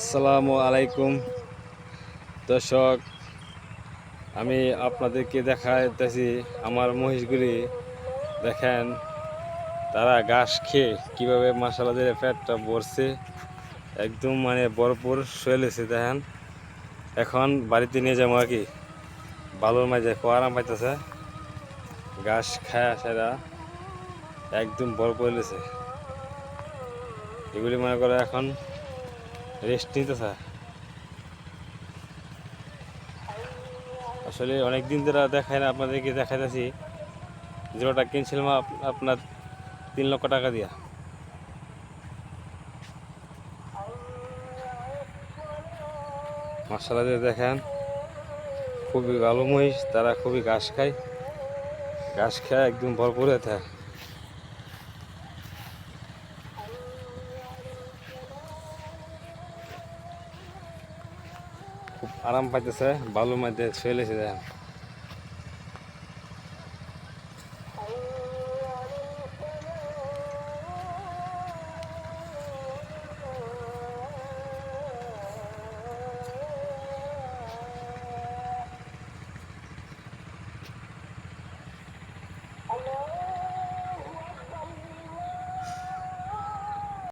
আসসালামু আলাইকুম। দর্শক, আমি আপনাদেরকে দেখাইতেছি আমার মহিষগুলি। দেখেন, তারা ঘাস খেয়ে কীভাবে মশালাদের পেটটা ভরছে, একদম মানে ভরপুর শুয়েলেছে দেখেন। এখন বাড়িতে নিয়ে যাব আর কি। বালুর মাঝে আরাম পাইতেছে ঘাস খায় সেরা, একদম ভরপুর লেছে এগুলি মনে করে এখন রেস্ট নিতেছে আসলে অনেক দিন ধরে দেখায় না, আপনাদেরকে দেখাইতেছি। যেটা কিনছিলাম আপনার তিন লক্ষ টাকা দিয়া। দিয়ে দেখেন, খুবই ভালো মহিষ, তারা খুবই ঘাস খায়। ঘাস খায় একদম ভরপুর থাকে। খুব আরাম পাইতেছে বালুর মধ্যে শুয়ে লেছে